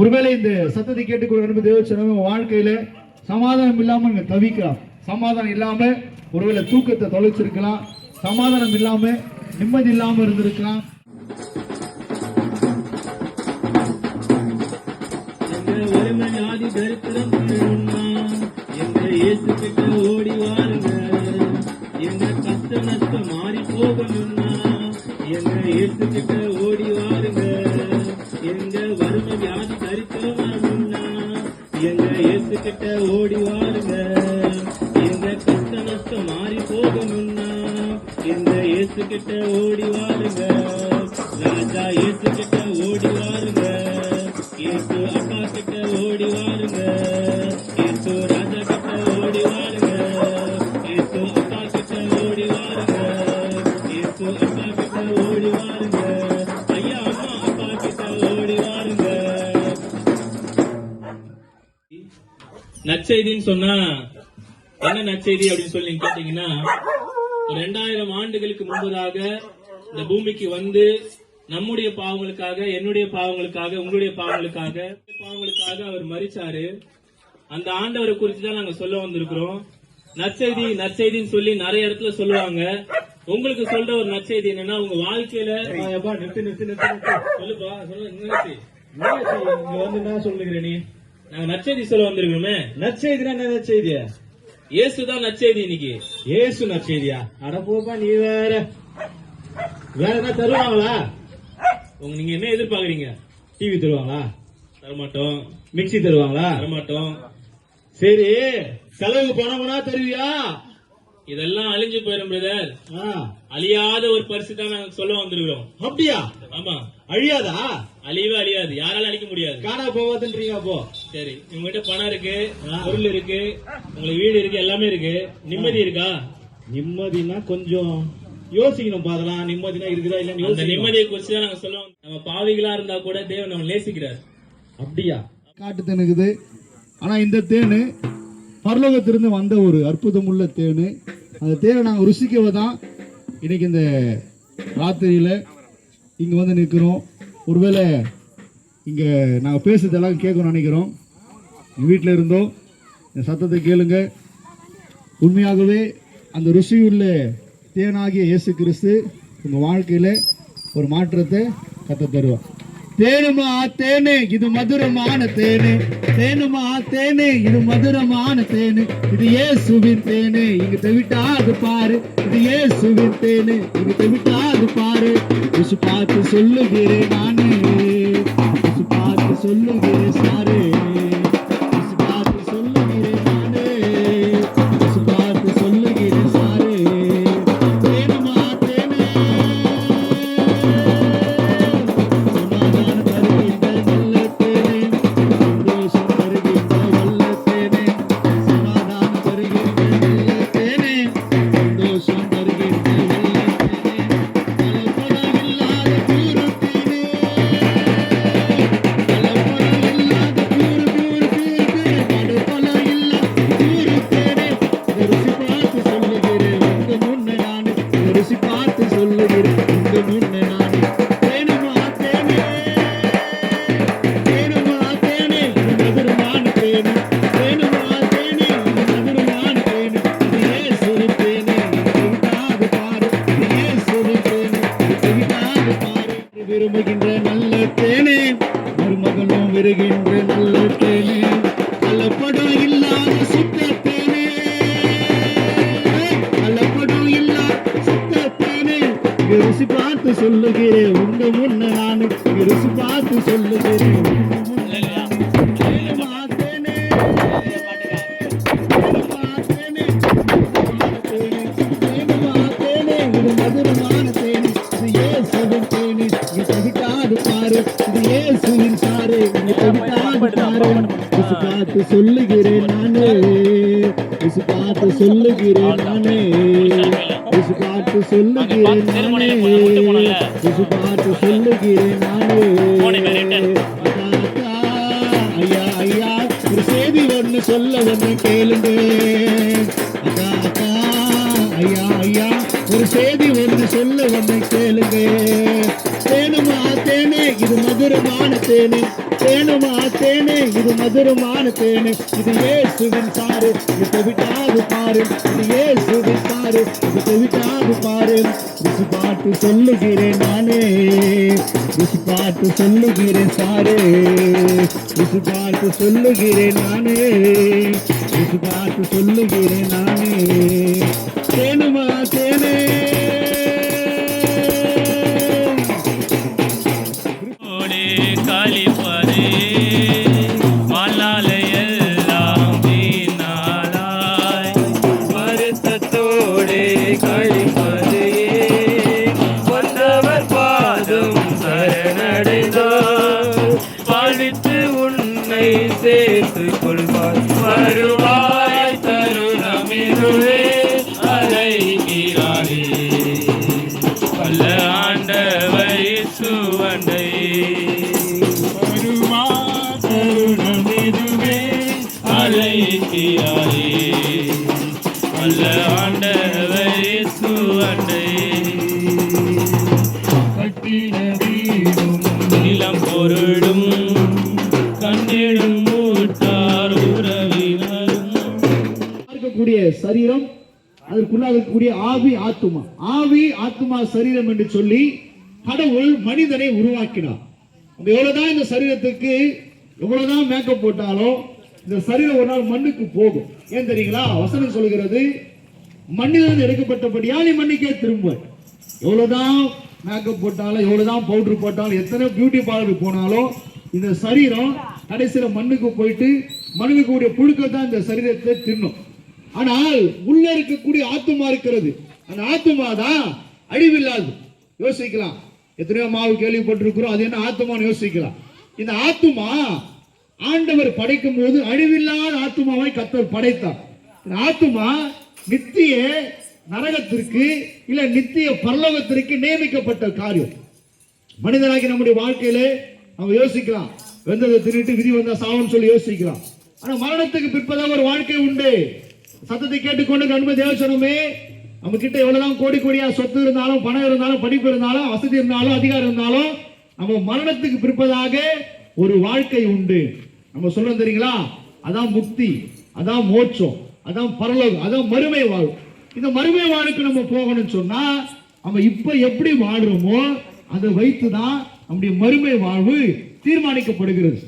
ஒருவேளை இந்த சத்தத்தை கேட்டுக்கொண்டு அன்பு தேவச்சனமே உங்க வாழ்க்கையில சமாதானம் இல்லாமல் நீங்க தவிக்கலாம். சமாதானம் இல்லாமல் ஒருவேளை தூக்கத்தை தொலைச்சிருக்கலாம். சமாதானம் இல்லாமல் நிம்மதி இல்லாமல் இருந்திருக்கலாம். எங்க வறுமை ஆதி தரித்திரம் தீரும்னா, எங்க இயேசு ஓடி வாருங்க. எங்க கஷ்ட நஷ்டம் மாறி போகணும்னா எங்க இயேசு கிட்ட ஓடி வாருங்க. எங்க வறுமை வியாதி தரித்திரம் ஆகும்னா எங்க இயேசு கிட்ட ஓடி வாருங்க. எங்க கஷ்ட நஷ்டம் மாறி போகணும்னா எங்க இயேசு கிட்ட ஓடி வாருங்க. ராஜா இயேசு கிட்ட ஓடி வாருங்க. இயேசு அப்பா கிட்ட ஓடி வாருங்க. நற்செய்தின்னு சொன்னா என்ன நற்செய்தி அப்படின்னு சொல்லி கேட்டீங்கன்னா ரெண்டாயிரம் ஆண்டுகளுக்கு முன்பதாக இந்த பூமிக்கு வந்து நம்முடைய பாவங்களுக்காக என்னுடைய பாவங்களுக்காக உங்களுடைய பாவங்களுக்காக பாவங்களுக்காக அவர் மரிச்சாரு அந்த ஆண்டவரை குறித்து தான் நாங்க சொல்ல வந்திருக்கிறோம் நற்செய்தி நற்செய்தின்னு சொல்லி நிறைய இடத்துல சொல்லுவாங்க உங்களுக்கு சொல்ற ஒரு நற்செய்தி என்னன்னா உங்க வாழ்க்கையில நிறுத்து நிறுத்து நிறுத்து. சொல்லுப்பா சொல்லு? இங்க வந்து என்ன சொல்லுகிற நீ நாங்க நற்செய்தி சொல்ல வந்திருக்கிறோமே. நற்செய்தினா என்ன நற்செய்தியா? இயேசுதான் நற்செய்தி இன்னைக்கு. ஏசு நற்செய்தியா? அட போப்பா நீ வேற. வேற என்ன தருவாங்களா? உங்க நீங்க என்ன எதிர்பார்க்கறீங்க? டிவி தருவாங்களா? தரமாட்டோம். மிக்ஸி தருவாங்களா? தரமாட்டோம். சரி செலவுக்கு பணம்னா தருவியா? இதெல்லாம் அழிஞ்சு போயிடும் பிரதர் ஆ, அழியாத ஒரு பரிசு தான் நாங்க சொல்ல வந்திருக்கிறோம். அப்படியா? ஆமா. அழியாதா? அழியவே அழியாது. யாரால அழிக்க முடியாது. காணா போவாதுன்றீங்க அப்போ சரி உங்ககிட்ட பணம் இருக்கு பொருள் இருக்கு உங்களுக்கு வீடு இருக்கு எல்லாமே இருக்கு. நிம்மதி இருக்கா? நிம்மதினா கொஞ்சம் யோசிக்கணும் பாதலாம் நிம்மதினா இருக்குதா அந்த யோசிக்கணும். நிம்மதியை குறிச்சு தான் நாங்க சொல்லுவோம். நம்ம பாவிகளா இருந்தா கூட தேவன் நம்ம நேசிக்கிறார். அப்படியா? காட்டு தேனுக்குது ஆனா இந்த தேனு பரலோகத்திலிருந்து வந்த ஒரு அற்புதமுள்ள தேனு. அந்த தேனை நாங்கள் ருசிக்கவே தான் இன்னைக்கு இந்த ராத்திரியில இங்க வந்து நிற்கிறோம். ஒருவேளை இங்கே நாங்கள் பேசுறதெல்லாம் கேட்கணும்னு நினைக்கிறோம். வீட்டில் இருந்தோம் இந்த சத்தத்தை கேளுங்க. உண்மையாகவே அந்த ருசி உள்ள தேனாகிய இயேசு கிறிஸ்து உங்கள் வாழ்க்கையில் ஒரு மாற்றத்தை கத்த தருவார் தேனுமா தேனு இது மதுரமான தேனு. தேனுமா தேனு இது மதுரமான தேனு. இது இயேசுவின் தேனு இங்க தெவிட்டாது பாரு. இது இயேசுவின் தேனு இங்க தெவிட்டாது பாரு. பார்த்து சொல்லுகிறேன் நானு. விரும்புகின்ற நல்ல தேனே. மருமகனும் விருகின்ற தவிட்டாது இது இயேசுவின் சாறு, பார்த்து சொல்லுகிறேன் நானே பார்த்து சொல்லுகிறேன் நானே பார்த்து சொல்லுகிறேன் நானே பார்த்து சொல்லுகிறேன் நானே ஐயா ஐயா ஒரு செய்தி ஒன்று சொல்ல ஒன்று கேளுங்க ஐயா ஐயா ஒரு செய்தி ஒன்று சொல்ல ஒன்று கேளுங்க தேனே தேனுமா தேனே இது மதுரமான தேனே. இது ஏசுவின் சாறு இது தெவிட்டாது பாரு. இது ஏசுவின் சாறு இது தெவிட்டாது பாரு. ருசி பாட்டு சொல்லுகிறேன் நானே. ருசி பாட்டு சொல்லுகிறேன் சாரு. ருசி பாட்டு சொல்லுகிறேன் நானே. ருசி பாட்டு சொல்லுகிறேன் நானே. தேனுமா உன்னை சேர்த்துக் கொள்வார் வருவாய் தருணமிருவே அழைக்கிறாரே வல்ல ஆண்டவை சுவண்டை வருமா தருணமிதுவே அழைக்கிறாரே வல்ல ஆண்டவை சுவண்டை சரீரம் அதற்குள்ளாக இருக்கக்கூடிய ஆவி ஆத்துமா. ஆவி ஆத்துமா சரீரம் என்று சொல்லி கடவுள் மனிதனை உருவாக்கினார். நம்ம எவ்வளவுதான் இந்த சரீரத்துக்கு எவ்வளவுதான் மேக்கப் போட்டாலும் இந்த சரீரம் ஒரு நாள் மண்ணுக்கு போகும். ஏன் தெரியுங்களா? வசனம் சொல்கிறது மண்ணிலிருந்து எடுக்கப்பட்டபடியால் நீ மண்ணுக்கே திரும்ப எவ்வளவுதான் மேக்கப் போட்டாலும் எவ்வளவுதான் பவுடர் போட்டாலும் எத்தனை பியூட்டி பார்லர் போனாலும் இந்த சரீரம் கடைசியில் மண்ணுக்கு போயிட்டு மண்ணுக்கு கூடிய புழுக்கள் தான் இந்த சரீரத்தை தின்னும். ஆனால் உள்ள இருக்கக்கூடிய ஆத்துமா இருக்கிறது. அந்த ஆத்துமா தான் அழிவில்லாது. யோசிக்கலாம். எத்தனையோ மாவு கேள்விப்பட்டிருக்கிறோம் அது என்ன ஆத்துமான்னு யோசிக்கலாம். இந்த ஆத்துமா ஆண்டவர் படைக்கும் போது அழிவில்லாத ஆத்துமாவை கத்தர் படைத்தார். இந்த ஆத்துமா நித்திய நரகத்திற்கு இல்ல நித்திய பரலோகத்திற்கு நியமிக்கப்பட்ட காரியம். மனிதனாகி நம்முடைய வாழ்க்கையிலே நம்ம யோசிக்கலாம். வெந்ததை திருட்டு விதி வந்தா சாவுன்னு சொல்லி யோசிக்கலாம். ஆனா மரணத்துக்கு பிற்பதாக ஒரு வாழ்க்கை உண்டு. சத்தத்தை கேட்டுக்கொண்டு அன்பு தேவசனமே நம்ம கிட்ட எவ்வளவுதான் கோடி கோடியா சொத்து இருந்தாலும் பணம் இருந்தாலும் படிப்பு இருந்தாலும் வசதி இருந்தாலும் அதிகாரம் இருந்தாலும் நம்ம மரணத்துக்கு பிற்பதாக ஒரு வாழ்க்கை உண்டு. நம்ம சொல்றோம் தெரியுங்களா? அதான் முக்தி அதான் மோட்சம் அதான் பரலோகம் அதான் மறுமை வாழ்வு. இந்த மறுமை வாழ்வுக்கு நம்ம போகணும்னு சொன்னா நம்ம இப்ப எப்படி வாழ்றோமோ அதை வைத்து தான் நம்முடைய மறுமை வாழ்வு தீர்மானிக்கப்படுகிறது.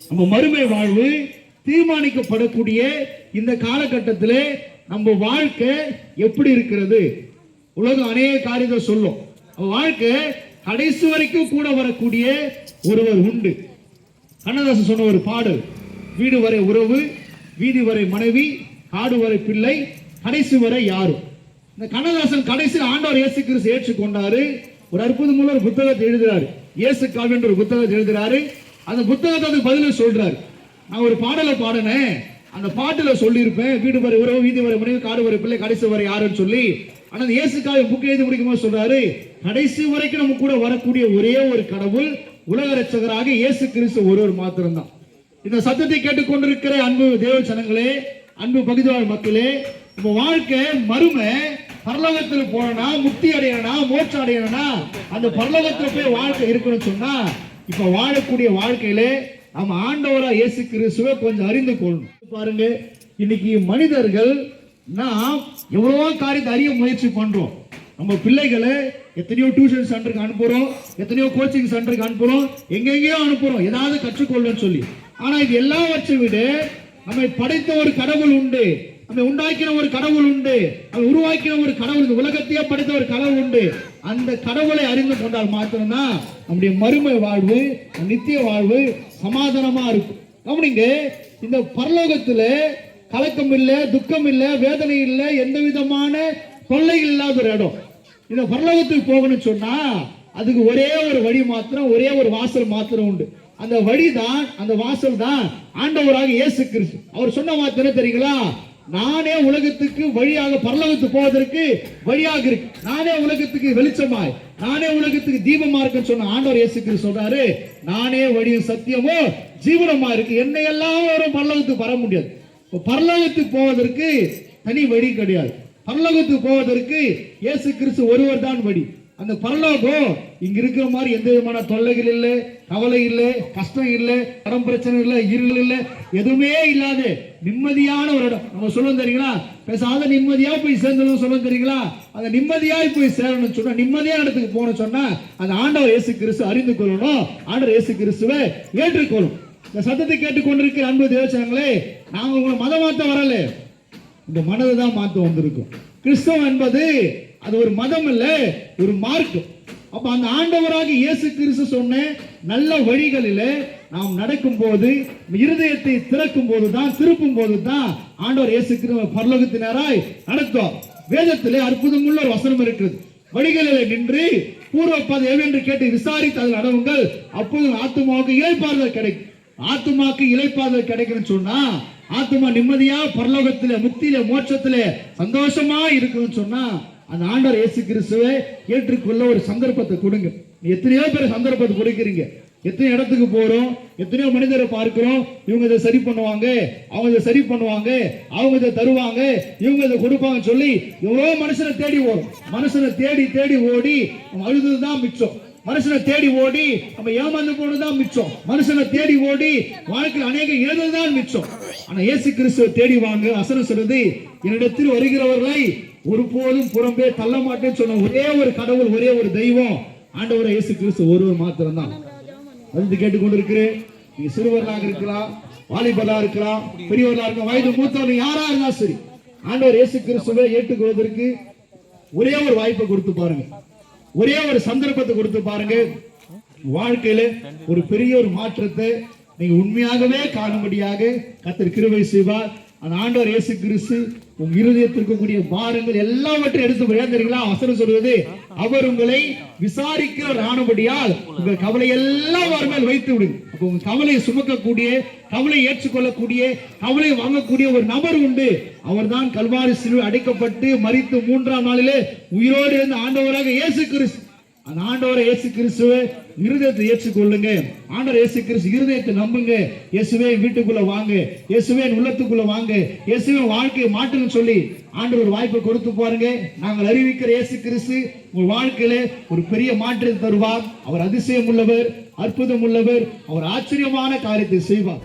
நம்ம மறுமை வாழ்வு தீர்மானிக்கப்படக்கூடிய இந்த காலகட்டத்தில் நம்ம வாழ்க்கை எப்படி இருக்கிறது? உலகம் அநேக காரியத்தை சொல்லும். வாழ்க்கை கடைசி வரைக்கும் கூட வரக்கூடிய ஒருவர் உண்டு. கண்ணதாசன் சொன்ன ஒரு பாடல் வீடு வரை உறவு வீதி வரை மனைவி காடு வரை பிள்ளை கடைசி வரை யாரும் இந்த கண்ணதாசன் கடைசியில் ஆண்டவர் இயேசு கிறிஸ்து ஏற்றுக்கொண்டாரு. ஒரு அற்புதமுள்ள ஒரு புத்தகத்தை எழுதுறாரு. இயேசு காவின்ற ஒரு புத்தகத்தை எழுதுறாரு. அந்த புத்தகத்தை பதில சொல்றாரு. நான் ஒரு பாடலை பாடினேன். அந்த பாட்டுல சொல்லியிருப்பேன் வீடு வரை உறவு வீதி வரை மனைவி காடு வரை பிள்ளை கடைசி வரை யாருன்னு சொல்லி. ஆனால் இயேசுக்காக இயேசு புக் எழுதி முடிக்கும் போது சொல்றாரு கடைசி வரைக்கும் நம்ம கூட வரக்கூடிய ஒரே ஒரு கடவுள் உலக ரட்சகராக இயேசு கிறிஸ்து ஒருவர் மாத்திரம்தான். இந்த சத்தத்தை கேட்டுக்கொண்டிருக்கிற அன்பு தேவ ஜனங்களே அன்பு பகுதிவாழ் மக்களே நம்ம வாழ்க்கை மறுமை பரலோகத்தில் போனா முக்தி அடையணும்னா மோட்சம் அடையணும்னா அந்த பரலோகத்தில் போய் வாழ்க்கை இருக்கணும்னு சொன்னா இப்ப வாழக்கூடிய வாழ்க்கையிலே நம்ம ஆண்டவரா இயேசு கிறிஸ்துவை கொஞ்சம் அறிந்து கொள்ளணும். பாருங்க இன்னைக்கு மனிதர்கள் நாம் எவ்வளவோ காரியத்தை அறிய முயற்சி பண்றோம். நம்ம பிள்ளைகளை எத்தனையோ டியூஷன் சென்டருக்கு அனுப்புறோம் எத்தனையோ கோச்சிங் சென்டருக்கு அனுப்புறோம் எங்கெங்கேயோ அனுப்புறோம் ஏதாவது கற்றுக்கொள்ளன்னு சொல்லி. ஆனா இது எல்லாவற்றை விட நம்மை படைத்த ஒரு கடவுள் உண்டு. நம்மை உண்டாக்கின ஒரு கடவுள் உண்டு. அதை உருவாக்கின ஒரு கடவுள் இந்த உலகத்தையே படைத்த ஒரு கடவுள் உண்டு. அந்த கடவுளை அறிந்து கொண்டால் மாத்திரம்தான் நம்முடைய மறுமை வாழ்வு நித்திய வாழ்வு சமாதானமா இருக்கும். கவனிங்க இந்த பரலோகத்துல கலக்கம் இல்லை துக்கம் இல்லை வேதனை இல்லை எந்த விதமான தொல்லை இல்லாத ஒரு இடம். இந்த பரலோகத்துக்கு போகணும்னு சொன்னா அதுக்கு ஒரே ஒரு வழி மாத்திரம் ஒரே ஒரு வாசல் மாத்திரம் உண்டு. அந்த வழி தான் அந்த வாசல் தான் ஆண்டவராக இயேசு கிறிஸ்து. அவர் சொன்ன வார்த்தை தெரியுங்களா? நானே உலகத்துக்கு வழியாக பரலோகத்துக்கு போவதற்கு வழியாக இருக்கு. நானே உலகத்துக்கு வெளிச்சமாய் நானே உலகத்துக்கு தீபமா இருக்குன்னு சொன்ன ஆண்டவர் இயேசு சொல்றாரு நானே வழியும் சத்தியமோ ஜீவனமா இருக்கு. என்னை எல்லாம் பரலோகத்துக்கு வர முடியாது. பரலோகத்துக்கு போவதற்கு தனி வழி கிடையாது. பரலோகத்துக்கு போவதற்கு இயேசு கிறிஸ்து ஒருவர் தான் வழி. அந்த பரலோகம் இங்க இருக்கிற மாதிரி எந்த விதமான தொல்லைகள் இல்லை கவலை இல்லை கஷ்டம் இல்லை கடன் பிரச்சனை இல்லை இருள் இல்லை எதுவுமே இல்லாது நிம்மதியான ஒரு இடம். நம்ம சொல்லுவோம் தெரியுங்களா? பேசாத நிம்மதியா போய் சேர்ந்தோம் சொல்லுவோம் தெரியுங்களா? அந்த நிம்மதியாய் போய் சேரணும்னு சொன்னா நிம்மதியான இடத்துக்கு போகணும்னு சொன்னா அந்த ஆண்டவர் இயேசு கிறிஸ்து அறிந்து கொள்ளணும். ஆண்டவர் இயேசு கிறிஸ்துவை ஏற்றுக்கொள்ளும். இந்த சத்தத்தை கேட்டுக்கொண்டிருக்கிற அன்பு தேவச்சனங்களே நாங்க உங்களை மதம் மாத்த வரல. இந்த மனதை தான் மாற்ற வந்திருக்கும். கிறிஸ்தவம் என்பது அது ஒரு மதம் இல்ல ஒரு மார்க்கம். அப்ப அந்த ஆண்டவராக இயேசு கிறிஸ்து சொன்ன நல்ல வழிகளில நாம் நடக்கும் போது இருதயத்தை திறக்கும் போது தான் திருப்பும் போது தான் ஆண்டவர் இயேசு கிறிஸ்து பரலோகத்தினராய் நடத்தும் வேதத்திலே அற்புதமுள்ள ஒரு வசனம் இருக்குது வழிகளிலே நின்று பூர்வ பாதை கேட்டு விசாரித்து அதில் அடவுங்கள் அப்போது ஆத்துமாவுக்கு இழைப்பாறுதல் கிடைக்கும். ஆத்துமாக்கு இலைப்பாறுதல் கிடைக்கும்னு சொன்னா ஆத்துமா நிம்மதியா பரலோகத்திலே முக்தியில மோட்சத்திலே சந்தோஷமா இருக்குன்னு சொன்னா அந்த ஆண்டவர் இயேசு கிறிஸ்துவை ஏற்றுக்கொள்ள ஒரு சந்தர்ப்பத்தை கொடுங்க. எத்தனையோ பேர் சந்தர்ப்பத்தை கொடுக்குறீங்க. எத்தனை இடத்துக்கு போகிறோம் எத்தனையோ மனிதரை பார்க்கிறோம். இவங்க இதை சரி பண்ணுவாங்க அவங்க இதை சரி பண்ணுவாங்க அவங்க இதை தருவாங்க இவங்க இதை கொடுப்பாங்கன்னு சொல்லி எவ்வளோ மனுஷனை தேடி ஓடும். மனுஷனை தேடி தேடி ஓடி நம்ம அழுதுதான் மிச்சம். மனுஷனை தேடி ஓடி நம்ம ஏமாந்து போனதுதான் மிச்சம். மனுஷனை தேடி ஓடி வாழ்க்கையில் அநேக இழந்ததுதான் மிச்சம். ஆனா இயேசு கிறிஸ்துவை தேடி வாங்க அசனம் சொல்றது என்னிடத்தில் வருகிறவர்களை ஒருபோதும் புறம்பே தள்ள மாட்டேன்னு சொன்ன ஒரே ஒரு கடவுள் ஒரே ஒரு தெய்வம் ஆண்டவர் இயேசு கிறிஸ்து ஒருவர் மாத்திரம்தான். வந்து கேட்டுக்கொண்டிருக்கிறேன். நீங்க சிறுவர்களாக இருக்கலாம் வாலிபலா இருக்கலாம் பெரியவர்களா இருக்கலாம் வயது மூத்தவர்கள் யாரா இருந்தாலும் சரி ஆண்டவர் இயேசு கிறிஸ்துவை ஏற்றுக்கொள்வதற்கு ஒரே ஒரு வாய்ப்பை கொடுத்து பாருங்க. ஒரே ஒரு சந்தர்ப்பத்தை கொடுத்து பாருங்க. வாழ்க்கையில ஒரு பெரிய ஒரு மாற்றத்தை நீங்க உண்மையாகவே காணும்படியாக கத்திர கிருவை செய்வார். அந்த ஆண்டவர் இயேசு கிறிஸ்து உங்க இருதயத்தில் இருக்கக்கூடிய பாரங்கள் எல்லாவற்றையும் எடுத்து போய் தெரியுங்களா? வசனம் சொல்வது அவர் உங்களை விசாரிக்கிறவர் ஆனபடியால் உங்கள் கவலை எல்லாம் அவர் மேல் வைத்து விடுங்க அப்போ உங்க கவலையை சுமக்கக்கூடிய கவலை ஏற்றுக்கொள்ளக்கூடிய கவலை வாங்கக்கூடிய ஒரு நபர் உண்டு. அவர்தான் கல்வாரி சிலுவை அடைக்கப்பட்டு மறித்து மூன்றாம் நாளிலே உயிரோடு இருந்த ஆண்டவராக இயேசு கிறிஸ்து. ஆண்டவர் இயேசு கிறிஸ்துவை இருதயத்தை ஏற்றுக்கொள்ளுங்க. ஆண்டவர் இயேசு கிறிஸ்து இருதயத்தை நம்புங்க. இயேசுவே வீட்டுக்குள்ள வாங்க. இயேசுவே உள்ளத்துக்குள்ள வாங்க. இயேசுவே வாழ்க்கையை மாற்றுன்னு சொல்லி ஆண்டவர் வாய்ப்பை கொடுத்து பாருங்க. நாங்கள் அறிவிக்கிற இயேசு கிறிஸ்து உங்கள் வாழ்க்கையில ஒரு பெரிய மாற்றத்தை தருவார். அவர் அதிசயம் உள்ளவர் அற்புதம் உள்ளவர் அவர் ஆச்சரியமான காரியத்தை செய்வார்.